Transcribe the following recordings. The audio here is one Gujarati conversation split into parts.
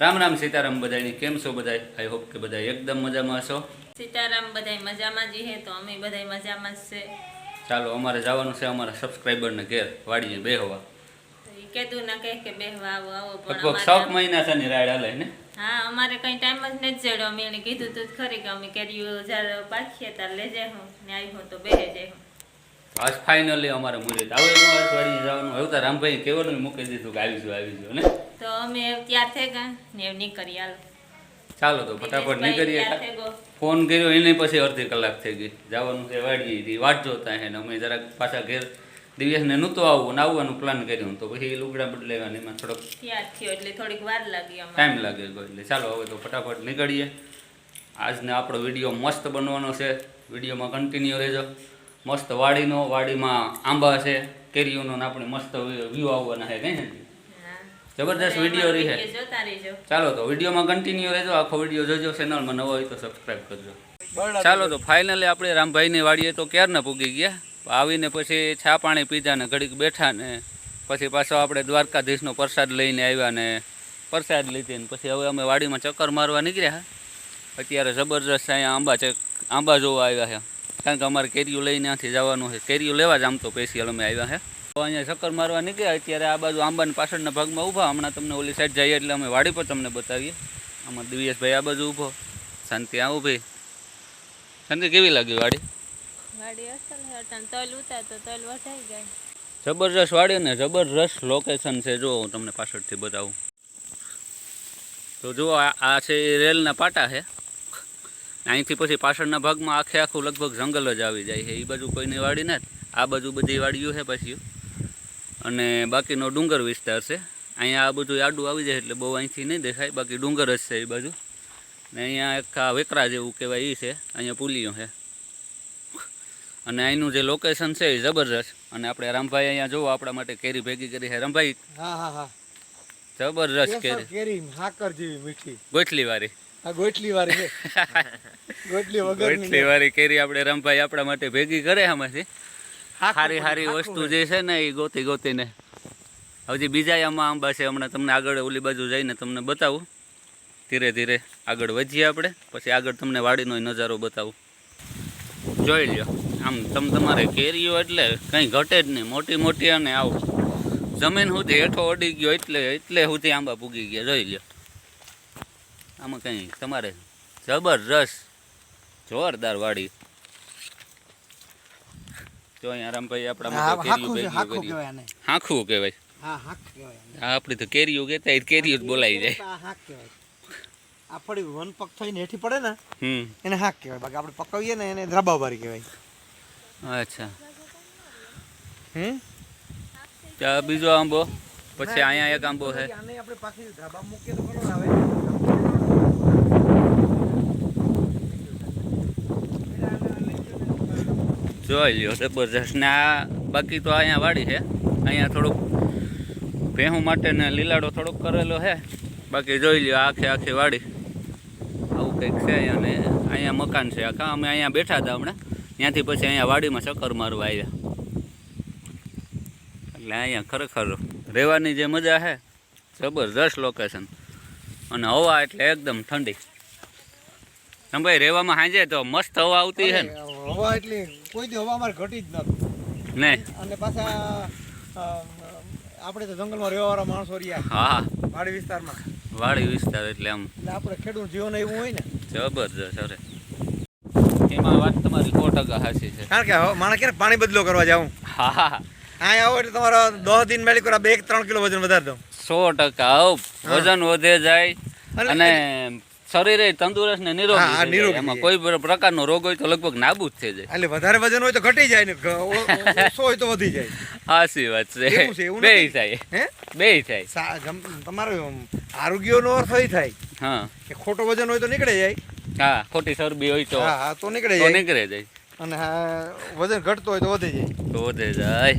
રામ રામ સીતારામ બધાની કેમ છો બધા આઈ હોપ કે બધા એકદમ મજામાં હશો. સીતારામ બધાય મજામાં જ હે તો અમે બધાય મજામાં જ છે. ચાલો અમારે જવાનું છે અમારા સબસ્ક્રાઈબરને ઘેર વાડીએ બેહવા. કીધું ના કહે કે બેહવા આવો આવો પણ છ મહિના છે ને રાઈડ હાલે ને? હા અમારે કઈ ટાઈમ જ નથી જડ્યો. અમે એને કીધું તું ખરી કે અમે કેરીઓ જ્યારે પાકીએ ત્યારે લઈ જાય હું ને આવી હું તો બેહે જાય આજ ફાઇનલી અમારે મુહૂર્ત આવે વાડીએ જવાનું? હવે તો રામભાઈ કહેવાનું મૂકી દીધું કે આવીશું આવીશું ને? તો અમે તૈયાર થઈ ગયા ને નીકળી હાલો ચાલો તો ફટાફટ નીકળીએ. ફોન કર્યો એને પછી અડધી કલાક થઈ ગઈ. જવાનું છે વાડીએ ઈ વાટ જોતા હે ને અમે જરાક પાછા ઘેર દિવ્યાસને નહોતું આવવું ને આવવાનું પ્લાન કર્યું તો પછી લુગડા બદલાવ્યા એમાં થોડોક તૈયાર થયો એટલે થોડીક વાર લાગી ટાઈમ લાગે ગયો એટલે ચાલો હવે તો ફટાફટ નીકળીએ. આજને આપણો વીડિયો મસ્ત બનવાનો છે. વિડીયોમાં કન્ટિન્યુ રહેજો. મસ્ત વાડીનો વાડીમાં આંબા છે કેરીઓનો ને આપણે મસ્ત વ્યૂ આવવાના છે કંઈ જબરદસ્ત વીડિયો રહી છે વીડિયો જોતા રહેજો ચાલો તો વિડીયોમાં કન્ટિન્યુ રહેજો આખો વીડિયો જોજો ચેનલમાં નવો હોય તો સબસ્ક્રાઈબ કરજો. ચાલો તો ફાઇનલી આપણે રામભાઈની વાડીએ તો ક્યારના પૂગી ગયા? આવીને પછી છા પાણી પીધા ને ઘડીક બેઠા ને પછી પાછો આપણે દ્વારકાધીશનો પ્રસાદ લઈને આવ્યા ને પ્રસાદ લીધી ને પછી હવે અમે વાડીમાં ચક્કર મારવા નીકળ્યા. અત્યારે જબરજસ્ત અહીંયા આંબા ચક આંબા જોવા આવ્યા છે. કારણ કે અમારે કેરીઓ લઈને ત્યાંથી જવાનું છે. કેરીઓ લેવા જ આમ તો સ્પેશિયલ અમે આવ્યા છે. અહીંયા ચક્કર મારવા નીકળ્યા અત્યારે આ બાજુ આંબાના પાછળના ભાગમાં ઊભા. હમણાં તમને ઓલી સાઈડ જઈએ એટલે અમે વાડી પર તમને બતાવીએ. આમાં દિવ્યેશભાઈ આ બાજુ ઊભો. શાંતિ આ ઊભી. શાંતિ કેવી લાગી વાડી? જબરજસ્ત વાડી ને જબરજસ્ત લોકેશન છે. જો હું તમને પાછળથી બતાવું. તો જુઓ આ આ છે રેલના પાટા છે. અહીંથી પછી પાછળના ભાગમાં આખે આખું લગભગ જંગલ જ આવી જાય છે. એ બાજુ કોઈની વાડી નથી. આ બાજુ બધી વાડીઓ છે પછી અને બાકીનો ડુંગર વિસ્તાર છે. અહીંયા આ બધું આડું આવી જાય એટલે બહુ અહીંથી નહીં દેખાય. બાકી ડુંગર જ છે એ બાજુ. ને અહીંયા એક આ વેકરા જેવું કહેવાય એ છે. અહીંયા પુલીઓ છે. અને અહીંનું જે લોકેશન છે એ જબરજસ્ત. અને આપણે રામભાઈ અહીંયા જોવો આપણા માટે કેરી ભેગી કરી છે. રામભાઈ? હા હા હા. જબરજસ્ત કેરી. કેરી હાકર જેવી મીઠી. ગોઠલી વાળી આ વાળી છે. ગોઠલી વાળી કેરી આપણે રામભાઈ આપણા માટે ભેગી કરે આમાંથી. સારી સારી વસ્તુ જે છે ને એ ગોતી ગોતીને. હજી બીજા આમાં આંબા છે હમણાં તમને આગળ ઓલી બાજુ જઈને તમને બતાવું. ધીરે ધીરે આગળ વધીએ આપણે પછી આગળ તમને વાડીનો નજારો બતાવું. જોઈ લ્યો આમ તમે તમારે કેરીઓ એટલે કંઈ ઘટે જ નહીં. મોટી મોટી અને આવું. જમીન સુધી હેઠો અડી ગયો એટલે એટલે સુધી આંબા પૂગી ગયા. જોઈ લ્યો. આમાં કંઈ તમારે જબરજસ્ત જોરદાર વાડી. જો અહીંયા રામભાઈ આપણા હા, માટે કેરીઓ ભેગી કરી. છે, કહેવાય આને. હાંખવું કહેવાય. હા હાખ કહેવાય આપણી તો કેરીઓ કહેતા કેરીયું જ બોલાવી જાય. આ હાક કહેવાય. આ ફળી વન પગ થઈને હેઠી પડે ને હમ. એને હાક કહેવાય. બાકી આપણે પકવીએ ને એને ધ્રાબાવારી કહેવાય. અચ્છા. હમ? ચા બીજો આંબો પછી અહીંયા એક આંબો છે આને આપણે પાછી ધ્રાબા મૂકીએ તો આવે. જોઈ લ્યો, જબરજસ્ત. ને આ બાકી તો અહીંયા વાડી છે. અહીંયા થોડુંક ભેહું માટે ને લીલાડો થોડોક કરેલો છે. બાકી જોઈ લ્યો, આખે આખી વાડી. આવું કંઈક છે અહીંયા અહીંયા મકાન છે આખા. અમે અહીંયા બેઠા હતા હમણાં. ત્યાંથી પછી અહીંયા વાડીમાં ચક્કર મારવા આવ્યા. એટલે અહીંયા ખરેખર રહેવાની જે મજા છે, જબરજસ્ત લોકેશન અને હવા એટલે એકદમ ઠંડી. ભાઈ રહેવામાં સાંજે તો મસ્ત હવા આવતી છે ને. હવા એટલી કોઈ દી હવા અમારે ઘટી જ નતું ને. અને પાછા આપણે તો જંગલમાં રહેવાવાળા માણસો રહ્યા. હા. વાડી વિસ્તારમાં. વાડી વિસ્તાર એટલે આમ એટલે આપણે ખેડૂત જીવન એવું હોય ને. જબરજસ્ત અરે. એમાં વાત તમારી સો ટકા હાસી છે. કારણ કે હવે માણસ ક્યારે પાણી બદલો કરવા જાઉં? હા હા. અહીંયા આવો એટલે તમારો દસ દિન મેળી કરો બે ત્રણ કિલો વજન વધારી દઉં. સો ટકા વજન વધે જાય. અને શરીરે તંદુરસ્ત ને નિરોગી એમાં કોઈ પ્રકારનો રોગ હોય તો લગભગ નાબૂદ થઈ જાય. એટલે વધારે વજન હોય તો ઘટી જાય ને ઓછો હોય તો વધી જાય. સાચી વાત છે, બે થાય. હે? બે થાય. તમારો આરોગ્યનો અર્થ એ થાય હા. કે ખોટો વજન હોય તો નીકળે જાય. હા ખોટી ચરબી હોય તો હા તો નીકળે જાય. નીકળે જાય. અને વજન ઘટતો હોય તો વધી જાય. તો વધે જાય.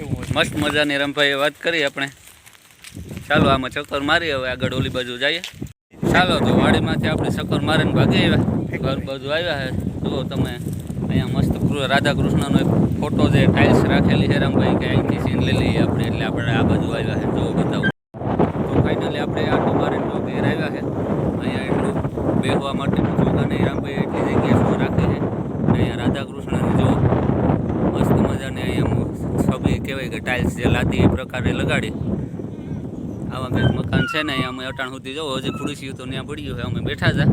એવું મસ્ત મજાની રમભાઈએ વાત કરી આપણે. ચાલો આમાં ચક્કર મારી હવે આગળ ઓલી બાજુ જઈએ. ચાલો તો વાડીમાંથી આપણે શક્કર મારીને ભાગી આવ્યા. ઘર બાજુ આવ્યા છે. જુઓ તમે અહીંયા મસ્ત રાધા કૃષ્ણનો એક ફોટો જે ટાઇલ્સ રાખેલી છે રામભાઈ કે અહીંથી સીન લઈ લઈએ આપણે. એટલે આપણે આ બાજુ આવ્યા છે. જુઓ બતાવું. તો ફાઇનલી આપણે આટલું મારીને તો ઘેર આવ્યા છે. અહીંયા એટલું બેહવા માટે જોતા નહીં. રામભાઈ એટલી જગ્યાએ શું રાખે છે? અહીંયા રાધા કૃષ્ણને જુઓ. મસ્ત મજાની અહીંયા છબી કહેવાય કે ટાઇલ્સ જે લાદી એ પ્રકારે લગાડી. છે ને અમે અટાણ સુધી જવું. હજી ખુડસીયું તો ત્યાં પડ્યું હોય અમે બેઠા હતા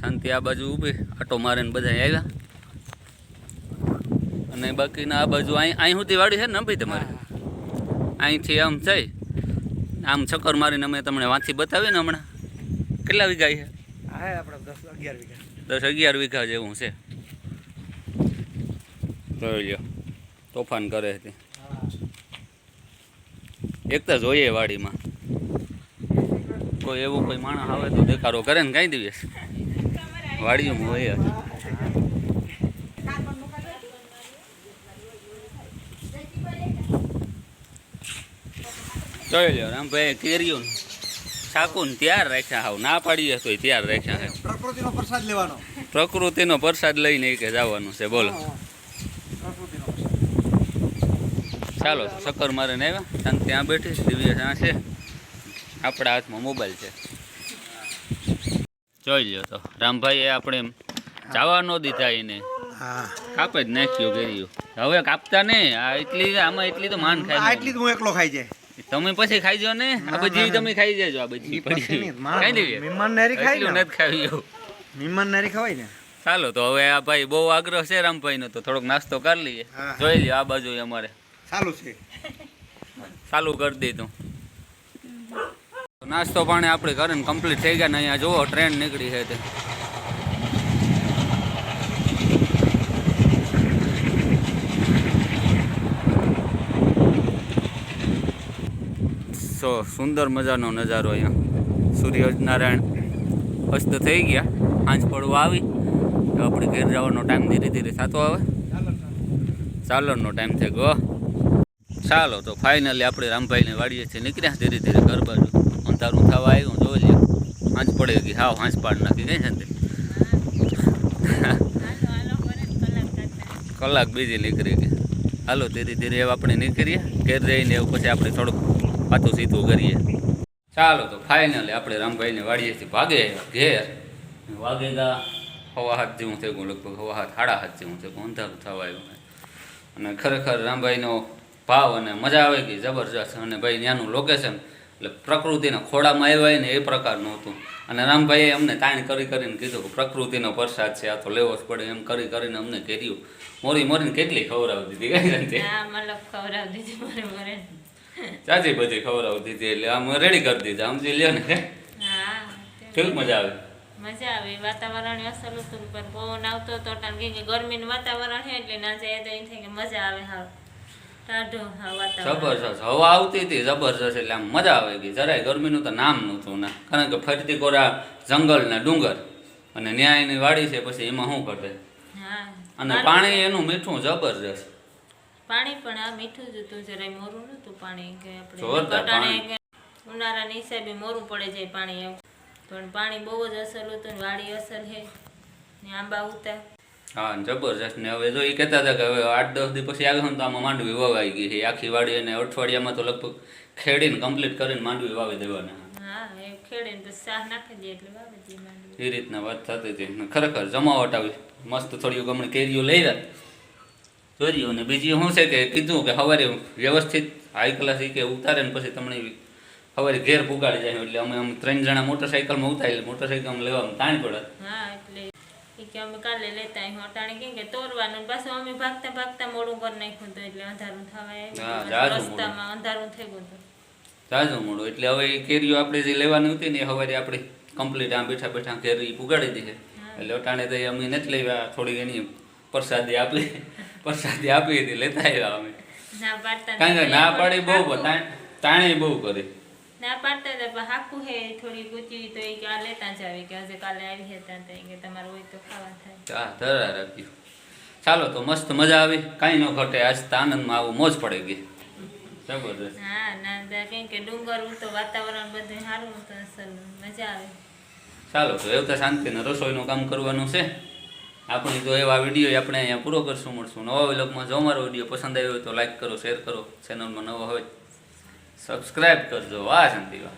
શાંતિ આ બાજુ ઊભી. આટો મારે ને બધા આવ્યા. અને બાકીના આ બાજુ અહીં અહીં સુધી વાડી છે ને ભાઈ તમારે? અહીંથી આમ થઈ. આમ ચક્કર મારીને અમે તમને વાંચી બતાવીએ ને હમણાં. કેટલા વીઘા છે? દસ અગિયાર વીઘા. જેવું છે. તોફાન કરે છે. એક તો જોઈએ વાડીમાં. કોઈ એવું કોઈ માણસ આવે તો દેખાડો કરે ને કાંઈ દિવસ. વાડીમાં હોય. જોઈ લ્યો રામભાઈ કેરીઓ શાકુન ત્યાર રાખ્યા હાવ. ના પાડીએ તોય તૈયાર રાખ્યા છે પ્રકૃતિનો પ્રસાદ લેવાનો. પ્રકૃતિનો પ્રસાદ લઈને કે જવાનું છે બોલો. ચાલો ચક્કર મારે ને આવ્યા ત્યાં બેઠી દિવ્ય ત્યાં છે. આપણા હાથમાં મોબાઈલ છે. જોઈ લ્યો તો રામભાઈએ આપણે જવા ન દીધા એને. કાપે જ નાખ્યું કર્યું હવે કાપતા ને આ એટલી આમાં એટલી તો માન ખાય એટલી હું એકલો ખાઈ જાય. તમે પછી ખાઈ જો ને આ બધી તમે ખાઈ જજો આ બધી પડી ખાઈ દેવી મહેમાન નારી ખાઈ લો. નથી ખાવી મહેમાન નારી ખવાય ને? ચાલો તો હવે આ ભાઈ બહુ આગ્રહ છે રામભાઈ નો તો થોડોક નાસ્તો કરી લઈએ. જોઈ લ્યો આ બાજુ અમારે. ચાલુ છે. ચાલુ કરી દીધું નાસ્તો પાણી આપણે કરીને કમ્પ્લીટ થઈ ગયા ને અહીંયા જુઓ ટ્રેન નીકળી છે તે. સો, સુંદર મજાનો નજારો અહીંયા. સૂર્યનારાયણ અસ્ત થઈ ગયા. સાંજ પડવા આવી. તો આપણે ઘેર જવાનો ટાઈમ ધીરે ધીરે થતો આવે. ચાલરનો ટાઈમ થઈ ગયો. ચાલો, તો ફાઇનલી આપણે રામભાઈને વાડીએ છીએ નીકળ્યા. ધીરે ધીરે ઘર બાજુ. અંધારું થવા આવ્યું, જોઈ લ્યો. હાંજ પડે ગઈ હાવ હાંજ પાડ નાખી. ગઈ છે કલાક બીજી નીકળી ગઈ. હાલો, ધીરે ધીરે એવું આપણે નીકળીએ. ઘેર જઈને એવું પછી આપણે થોડુંક પાછું સીધું કરીએ. ચાલો, તો ફાઇનલી આપણે રામભાઈને વાડીએથી ભાગે ઘેર. ઘેર વાગેગા હવા હાથ જેવું થઈ ગયું લગભગ હવા હાથ હાડા હાથ જેવું થઈ ગયું અંધારું થવા આવ્યું અને ખરેખર રામભાઈનો ભાવ અને મજા આવે ગઈ જબરજસ્ત. અને ભાઈ ત્યાંનું લોકેશન એટલે પ્રકૃતિના ખોળામાં આવ્યા ને એ પ્રકારનું હતું અને રામભાઈએ અમને તાણ કરી કરીને કીધું કે પ્રકૃતિનો પ્રસાદ છે આ તો લેવો જ પડે એમ કરી કરીને અમને કર્યું. મોરી મોરીને કેટલી ખવડાવી દીધી કઈ ચાચી બધી ખવડાવી દીધી એટલે આમ રેડી કરી દીધા. સમજી લ્યો ને કેવી મજા આવે? મજા આવે. વાતાવરણ અસલ હતું પણ પવન આવતો હતો. ગરમીનું વાતાવરણ છે એટલે ના જાય તો એમ થાય કે મજા આવે હા. જબરજસ્ત. હવા આવતી હતી જબરજસ્ત એટલે આમ મજા આવે ગઈ. જરાય ગરમીનું તો નામ નહોતું ના. કારણ કે ફરતી કોરા જંગલ ને ડુંગર. અને ન્યાયની વાડી છે પછી એમાં શું ઘટે? હા. અને પાણી એનું મીઠું જબરજસ્ત. પાણી પણ આ મીઠું જ હતું જરાય મોરું નતું પાણી કે આપણે ઉનાળાની હિસાબે મોરું પડે જાય પાણી એમ પણ પાણી બહુ જ અસર હતું વાડી અસર છે. ને આંબા ઉતા. હા જબરજસ્ત. ને હવે જો એ કહેતા હતા કે હવે આઠ દસ દિવસ પછી આવ્યો ને તો આમાં માંડવી વવાઈ ગઈ છે. આખી વાડી અને અઠવાડિયામાં તો લગભગ ખેડીને કમ્પ્લીટ કરીને માંડવી વાવી દેવાના. એ રીતના વાત થતી હતી. ખરેખર જમાવટ આવી. મસ્ત થોડી ગમણી કેરીઓ લઈ રહ્યા. જોયું અને બીજી શું છે કે કીધું કે સવારે વ્યવસ્થિત હાઈ ક્લાસ કે ઉતારે ને પછી તમને સવારે ઘેર પુગાડી જાય. એટલે અમે અમે ત્રણ જણા મોટરસાઇકલમાં ઉતારી એટલે મોટરસાઇકલમાં લેવામાં તાણ પડે. કે અમે કાલે લેતા અહીં અટાણે કેમ કે તોરવાનું પાછું અમે ભાગતા ભાગતા મોડું કરી નાખ્યું હતું એટલે અંધારું થવા હા. રસ્તામાં અંધારું થઈ ગયું હતું. તાજો મોડું. એટલે હવે એ કેરીઓ આપણે જે લેવાની હતી ને એ સવારે આપણે કમ્પ્લીટ આમ બેઠા બેઠા કેરી પુગાડી દીધી. એટલે અટાણે તો અમે નથી લેવા થોડી ઘણી પ્રસાદી આપી પ્રસાદી આપી હતી લેતા આવ્યા અમે. ના પાડી બહુ તાણે બહુ કરી. ના પાડતા હતા પણ હાકું હે થોડી ગુચી તો એ કે આ લેતા જ આવી કે આજે કાલે આવી હતા તો કે તમારે હોય તો ખાવા થાય. હા ધરા રાખ્યું ચાલો તો મસ્ત મજા આવી. કાંઈ ન ઘટે આજ તો આનંદમાં આવું મોજ પડે ગઈ. જબરદસ્ત હા ના કેમ કે ડુંગર તો વાતાવરણ બધું સારું મજા આવે. ચાલો તો એવું તો શાંતિને રસોઈનું કામ કરવાનું છે. આપણી તો એવા વીડિયો આપણે અહીંયા પૂરો કરશું મળશું. નવા વિલોગમાં જો અમારો વીડિયો પસંદ આવ્યો હોય તો લાઈક કરો શેર કરો. ચેનલમાં નવો હોય સબસ્ક્રાઈબ કરજો. વાહ શાંતિવા